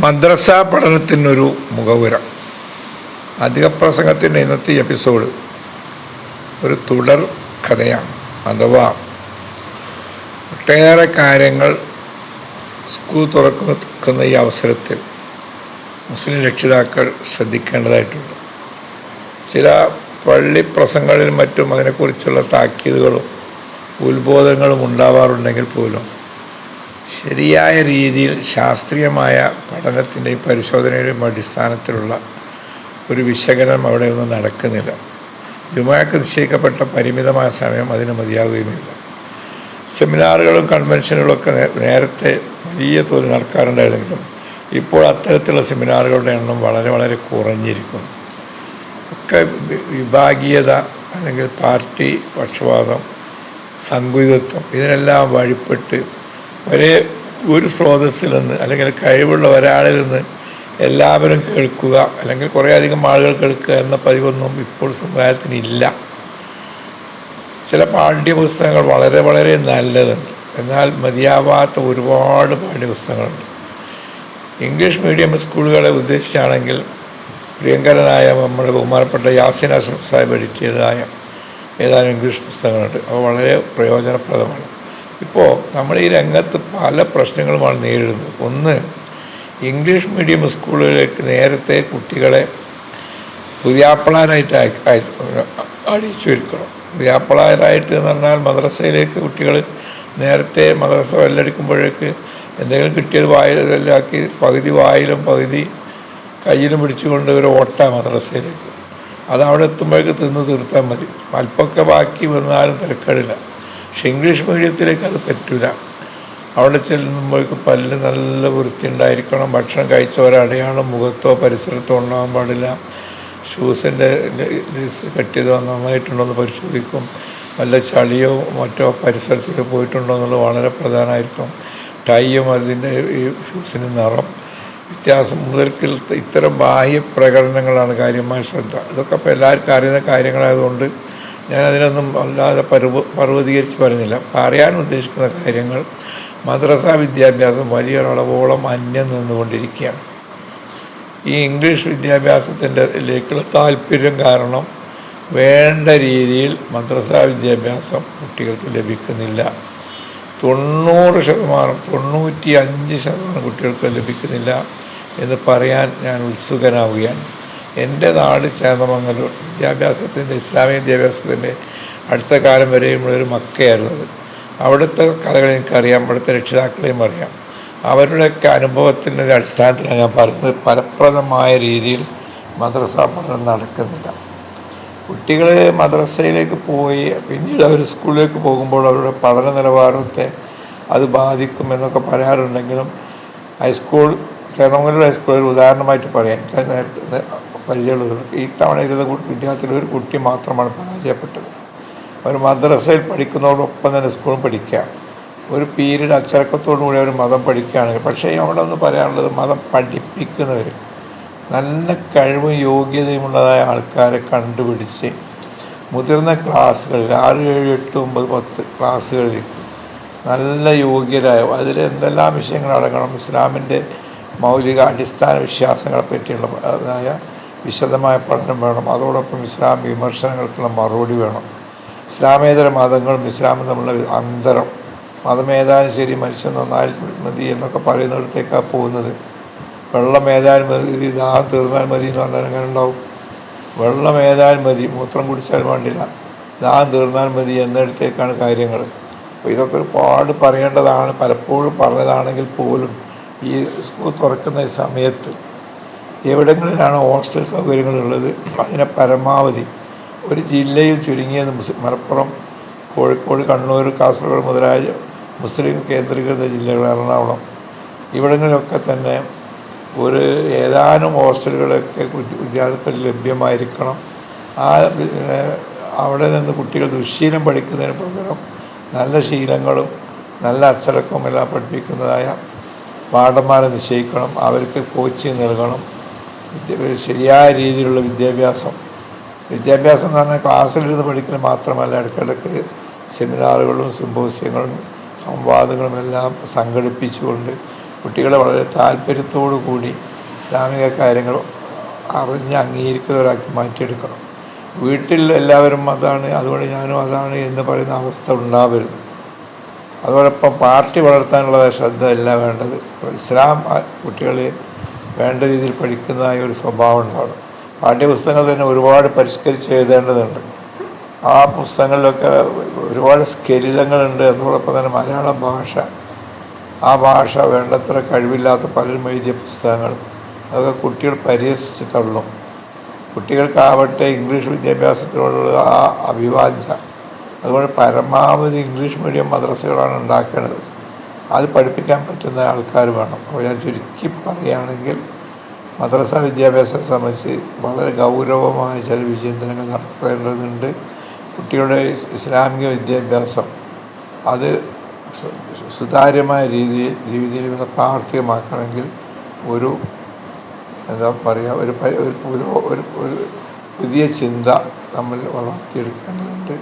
മദ്രസ പഠനത്തിനൊരു മുഖവുര. അധിക പ്രസംഗത്തിന്റെ ഇന്നത്തെ എപ്പിസോഡ് ഒരു തുടർ കഥയാണ്. അഥവാ ഒട്ടേറെ കാര്യങ്ങൾ സ്കൂൾ തുറക്കുന്ന ഈ അവസരത്തിൽ മുസ്ലിം രക്ഷിതാക്കൾ ശ്രദ്ധിക്കേണ്ടതായിട്ടുണ്ട്. ചില പള്ളി പ്രസംഗങ്ങളിലും മറ്റും അതിനെക്കുറിച്ചുള്ള താക്കീതുകളും ഉത്ബോധങ്ങളും ഉണ്ടാവാറുണ്ടെങ്കിൽ പോലും ശരിയായ രീതിയിൽ ശാസ്ത്രീയമായ പഠനത്തിന്റെയും പരിശോധനയുടെയും അടിസ്ഥാനത്തിലുള്ള ഒരു വിശകലനം അവിടെ ഒന്നും നടക്കുന്നില്ല. ജുമാക്ക് നിശ്ചയിക്കപ്പെട്ട പരിമിതമായ സമയം അതിന് മതിയാകുകയുമില്ല സെമിനാറുകളും കൺവെൻഷനുകളൊക്കെ നേരത്തെ വലിയ തോതിൽ നടക്കാറുണ്ടായിരുന്നെങ്കിലും ഇപ്പോൾ അത്തരത്തിലുള്ള സെമിനാറുകളുടെ എണ്ണം വളരെ വളരെ കുറഞ്ഞിരിക്കുന്നു. ഒക്കെ വിഭാഗീയത അല്ലെങ്കിൽ പാർട്ടി പക്ഷപാതം സങ്കുചിതത്വം ഇതിനെല്ലാം വഴിപ്പെട്ട് ഒരേ ഒരു സ്രോതസ്സിൽ നിന്ന് അല്ലെങ്കിൽ കഴിവുള്ള ഒരാളിൽ നിന്ന് എല്ലാവരും കേൾക്കുക അല്ലെങ്കിൽ കുറേയധികം ആളുകൾ കേൾക്കുക എന്ന പതിവൊന്നും ഇപ്പോൾ സമുദായത്തിന് ഇല്ല. ചില പാഠ്യപുസ്തകങ്ങൾ വളരെ വളരെ നല്ലതുണ്ട്. എന്നാൽ മതിയാവാത്ത ഒരുപാട് പാഠ്യപുസ്തകങ്ങളുണ്ട്. ഇംഗ്ലീഷ് മീഡിയം സ്കൂളുകളെ ഉദ്ദേശിച്ചാണെങ്കിൽ പ്രിയങ്കരനായ നമ്മുടെ ബഹുമാനപ്പെട്ട അഷ്റഫ് സാഹിബ് എഡിറ്റ് ചെയ്തതായ ഏതാനും ഇംഗ്ലീഷ് പുസ്തകങ്ങളുണ്ട്. അവ വളരെ പ്രയോജനപ്രദമാണ്. ഇപ്പോൾ നമ്മൾ ഈ രംഗത്ത് പല പ്രശ്നങ്ങളുമാണ് നേരിടുന്നത്. ഒന്ന് ഇംഗ്ലീഷ് മീഡിയം സ്കൂളുകളിലേക്ക് നേരത്തെ കുട്ടികളെ പുതിയാപ്പിളാരായിട്ട് അയ- അയ- അടിച്ചു വരുക്കണം പുതിയാപ്പിളാരായിട്ട് എന്ന് പറഞ്ഞാൽ മദ്രസയിലേക്ക് കുട്ടികൾ നേരത്തെ മദ്രസ വെല്ലടിക്കുമ്പോഴേക്ക് എന്തെങ്കിലും കിട്ടിയത് വായിലാക്കി പകുതി വായിലും പകുതി കയ്യിലും പിടിച്ചുകൊണ്ട് ഒരു ഓട്ട മദ്രസയിലേക്ക്. അത് അവിടെ എത്തുമ്പോഴേക്ക് തിന്ന് തീർത്താൽ മതി. അല്പമൊക്കെ ബാക്കി വന്നാലും തിരക്കേടില്ല. പക്ഷെ ഇംഗ്ലീഷ് മീഡിയത്തിലേക്ക് അത് പറ്റില്ല അവിടെ ചെല്ലുമ്പോഴേക്ക് പല്ല് നല്ല വൃത്തി ഉണ്ടായിരിക്കണം ഭക്ഷണം കഴിച്ച ഒരടയാളം മുഖത്തോ പരിസരത്തോ ഉണ്ടാകാൻ പാടില്ല. ഷൂസിന്റെ കെട്ടിയതോ നന്നായിട്ടുണ്ടോ എന്ന് പരിശോധിക്കും. വല്ല ചളിയോ മറ്റോ പരിസരത്തിലോ പോയിട്ടുണ്ടോ എന്നുള്ളത് വളരെ പ്രധാനമായിരിക്കും. ടൈയും അതിന്റെ ഈ ഷൂസിന് നിറം. വ്യത്യാസം മുതൽക്കിൽ ഇത്തരം ബാഹ്യ പ്രകടനങ്ങളാണ് കാര്യമായ ശ്രദ്ധ. ഇതൊക്കെ ഇപ്പോൾ എല്ലാവർക്കും അറിയുന്ന കാര്യങ്ങളായതുകൊണ്ട് ഞാൻ അതിനൊന്നും അല്ലാതെ പർവ പർവതീകരിച്ച് പറയുന്നില്ല പറയാൻ ഉദ്ദേശിക്കുന്ന കാര്യങ്ങൾ മദ്രസ വിദ്യാഭ്യാസം വലിയൊരളവോളം അന്യം നിന്നുകൊണ്ടിരിക്കുകയാണ്. ഈ ഇംഗ്ലീഷ് വിദ്യാഭ്യാസത്തിന്റെ ലേക്കുള്ള താല്പര്യം കാരണം വേണ്ട രീതിയിൽ മദ്രസ വിദ്യാഭ്യാസം കുട്ടികൾക്ക് ലഭിക്കുന്നില്ല. തൊണ്ണൂറ് ശതമാനം തൊണ്ണൂറ്റി അഞ്ച് ശതമാനം കുട്ടികൾക്ക് ലഭിക്കുന്നില്ല എന്ന് പറയാൻ ഞാൻ ഉത്സുകനാവുകയാണ്. എന്റെ നാട് ചേന്നമംഗലൂർ വിദ്യാഭ്യാസത്തിന്റെ ഇസ്ലാമിക വിദ്യാഭ്യാസത്തിന്റെ അടുത്ത കാലം വരെയും ഒരു മക്കയായിരുന്നത് അവിടുത്തെ കഥകൾ എനിക്കറിയാം അവിടുത്തെ രക്ഷിതാക്കളെയും അറിയാം. അവരുടെയൊക്കെ അനുഭവത്തിന്റെ അടിസ്ഥാനത്തിലാണ് ഞാൻ പറയുന്നത്. ഫലപ്രദമായ രീതിയിൽ മദ്രസ പഠനം നടക്കുന്നില്ല. കുട്ടികൾ മദ്രസയിലേക്ക് പോയി പിന്നീട് അവർ സ്കൂളിലേക്ക് പോകുമ്പോൾ അവരുടെ പഠന നിലവാരത്തെ അത് ബാധിക്കുമെന്നൊക്കെ പറയാറുണ്ടെങ്കിലും ഹൈസ്കൂൾ ചേർന്നമംഗലൂർ ഹൈസ്കൂളിൽ ഉദാഹരണമായിട്ട് പറയാം. നേരത്തെ പരിചയമുള്ളത്. ഈ തവണ ഇരുന്ന വിദ്യാർത്ഥിയിൽ ഒരു കുട്ടി മാത്രമാണ് പരാജയപ്പെട്ടത്. അവർ മദ്രസയിൽ പഠിക്കുന്നതോടൊപ്പം തന്നെ സ്കൂളും പഠിക്കുക ഒരു പീരീഡ് അച്ചടക്കത്തോടു കൂടി അവർ മതം പഠിക്കുകയാണെങ്കിൽ പക്ഷേ അവിടെ ഒന്ന് പറയാനുള്ളത് മതം പഠിപ്പിക്കുന്നവർ നല്ല കഴിവും യോഗ്യതയുമുള്ളതായ ആൾക്കാരെ കണ്ടുപിടിച്ച് മുതിർന്ന ക്ലാസ്സുകളിൽ ആറ് ഏഴ് എട്ട് ഒമ്പത് പത്ത് ക്ലാസ്സുകളിൽ നല്ല യോഗ്യരായ അതിൽ എന്തെല്ലാം വിഷയങ്ങൾ അടങ്ങണം? ഇസ്ലാമിന്റെ മൗലിക അടിസ്ഥാന വിശ്വാസങ്ങളെ പറ്റിയുള്ള അതായ വിശദമായ പഠനം വേണം. അതോടൊപ്പം ഇസ്ലാം വിമർശനങ്ങൾക്കുള്ള മറുപടി വേണം. ഇസ്ലാമേതര മതങ്ങളും ഇസ്ലാമും തമ്മിലുള്ള അന്തരം. മതമേതാനും ശരി മനുഷ്യൻ നന്നായി മതി എന്നൊക്കെ പറയുന്നിടത്തേക്കാണ് പോകുന്നത്. വെള്ളം ഏതായാലും മതി ദാഹം തീർന്നാൽ മതി എന്ന് പറഞ്ഞാൽ എങ്ങനെ ഉണ്ടാവും? വെള്ളം ഏതായാലും മതി മൂത്രം കുടിച്ചാൽ വേണ്ടില്ല. ദാഹം തീർന്നാൽ മതി എന്നിടത്തേക്കാണ് കാര്യങ്ങൾ. അപ്പോൾ ഇതൊക്കെ ഒരുപാട് പറയേണ്ടതാണ്. പലപ്പോഴും പറഞ്ഞതാണെങ്കിൽ പോലും ഈ സ്കൂൾ തുറക്കുന്ന സമയത്ത് എവിടങ്ങളിലാണ് ഹോസ്റ്റൽ സൗകര്യങ്ങളുള്ളത്? അതിനെ പരമാവധി ഒരു ജില്ലയിൽ ചുരുങ്ങിയത് മുസ്ലിം മലപ്പുറം കോഴിക്കോട് കണ്ണൂർ കാസർഗോഡ് മുതലായ മുസ്ലിം കേന്ദ്രീകൃത ജില്ലകൾ എറണാകുളം. ഇവിടങ്ങളിലൊക്കെ തന്നെ ഒരു ഏതാനും ഹോസ്റ്റലുകളൊക്കെ വിദ്യ- വിദ്യാർത്ഥികൾ ലഭ്യമായിരിക്കണം. ആ അവിടെ നിന്ന് കുട്ടികൾ ദുശ്ശീലം പഠിക്കുന്നതിന് പകരം നല്ല ശീലങ്ങളും നല്ല അച്ചടക്കവും എല്ലാം പഠിപ്പിക്കുന്നതായ പാഠന്മാരെ നിശ്ചയിക്കണം. അവർക്ക് കോച്ചിങ് നൽകണം. ശരിയായ രീതിയിലുള്ള വിദ്യാഭ്യാസം. വിദ്യാഭ്യാസം എന്ന് പറഞ്ഞാൽ ക്ലാസ്സിലിരുന്ന് പഠിക്കൽ മാത്രമല്ല ഇടയ്ക്കിടയ്ക്ക് സെമിനാറുകളും സിമ്പോസിയങ്ങളും സംവാദങ്ങളും എല്ലാം സംഘടിപ്പിച്ചുകൊണ്ട് കുട്ടികളെ വളരെ താല്പര്യത്തോടു കൂടി ഇസ്ലാമിക കാര്യങ്ങൾ അറിഞ്ഞ് അംഗീകരിക്കുന്നവരാക്കി മാറ്റിയെടുക്കണം. വീട്ടിൽ എല്ലാവരും അതാണ് അതുകൊണ്ട് ഞാനും അതാണ് എന്ന് പറയുന്ന അവസ്ഥ ഉണ്ടാവരുത്. അതോടൊപ്പം പാർട്ടി വളർത്താനുള്ള ശ്രദ്ധ അല്ല വേണ്ടത്. ഇസ്ലാം കുട്ടികളെ വേണ്ട രീതിയിൽ പഠിക്കുന്നതായ ഒരു സ്വഭാവം ഉണ്ടാവണം. പാഠ്യപുസ്തകങ്ങൾ തന്നെ ഒരുപാട് പരിഷ്കരിച്ച് എഴുതേണ്ടതുണ്ട്. ആ പുസ്തകങ്ങളിലൊക്കെ ഒരുപാട് സ്കെലിതങ്ങളുണ്ട് അതോടൊപ്പം തന്നെ മലയാള ഭാഷ. ആ ഭാഷ വേണ്ടത്ര കഴിവില്ലാത്ത പലരും എഴുതിയ പുസ്തകങ്ങൾ. അതൊക്കെ കുട്ടികൾ പരിഹസിച്ച് തള്ളും. കുട്ടികൾക്കാവട്ടെ ഇംഗ്ലീഷ് വിദ്യാഭ്യാസത്തിനോടുള്ള ആ അഭിവാജ്യ അതുപോലെ പരമാവധി ഇംഗ്ലീഷ് മീഡിയം മദ്രസകളാണ് ഉണ്ടാക്കേണ്ടത്. അത് പഠിപ്പിക്കാൻ പറ്റുന്ന ആൾക്കാർ വേണം. അപ്പോൾ ഞാൻ ചുരുക്കി പറയുകയാണെങ്കിൽ മദ്രസ വിദ്യാഭ്യാസത്തെ സംബന്ധിച്ച് വളരെ ഗൗരവമായ ചില വിചിന്തനങ്ങൾ നടത്തേണ്ടതുണ്ട്. കുട്ടികളുടെ ഇസ്ലാമിക വിദ്യാഭ്യാസം അത് സുതാര്യമായ രീതിയിൽ രീതിയിൽ പ്രാവർത്തികമാക്കണമെങ്കിൽ ഒരു എന്താ പറയുക ഒരു ഒരു പുതിയ ചിന്ത നമ്മൾ വളർത്തിയെടുക്കേണ്ടതുണ്ട്.